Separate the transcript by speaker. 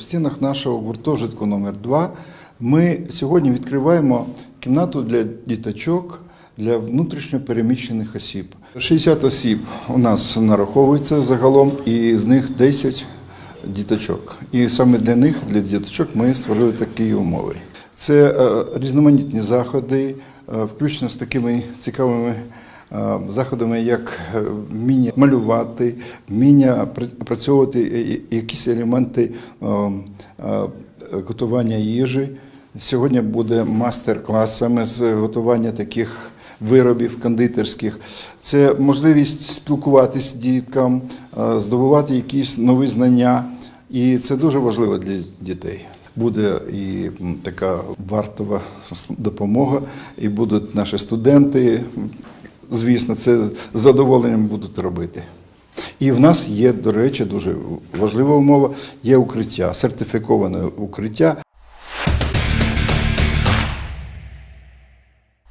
Speaker 1: В стінах нашого гуртожитку номер 2 ми сьогодні відкриваємо кімнату для діточок для внутрішньо переміщених осіб. 60 осіб у нас нараховується загалом, і з них 10 діточок. І саме для них, для діточок, ми створили такі умови. Це е, різноманітні заходи, е, включно з такими цікавими заходами, як е, вміння малювати, вміння пр- опрацьовувати е, якісь елементи е, е, готування їжі. Сьогодні буде мастер-клас саме з готування таких виробів кондитерських. Це можливість спілкуватися з діткам, е, здобувати якісь нові знання. І це дуже важливо для дітей. Буде і така вартова допомога, і будуть наші студенти. Звісно, це з задоволенням будуть робити. І в нас є, до речі, дуже важлива умова: є укриття, сертифіковане укриття.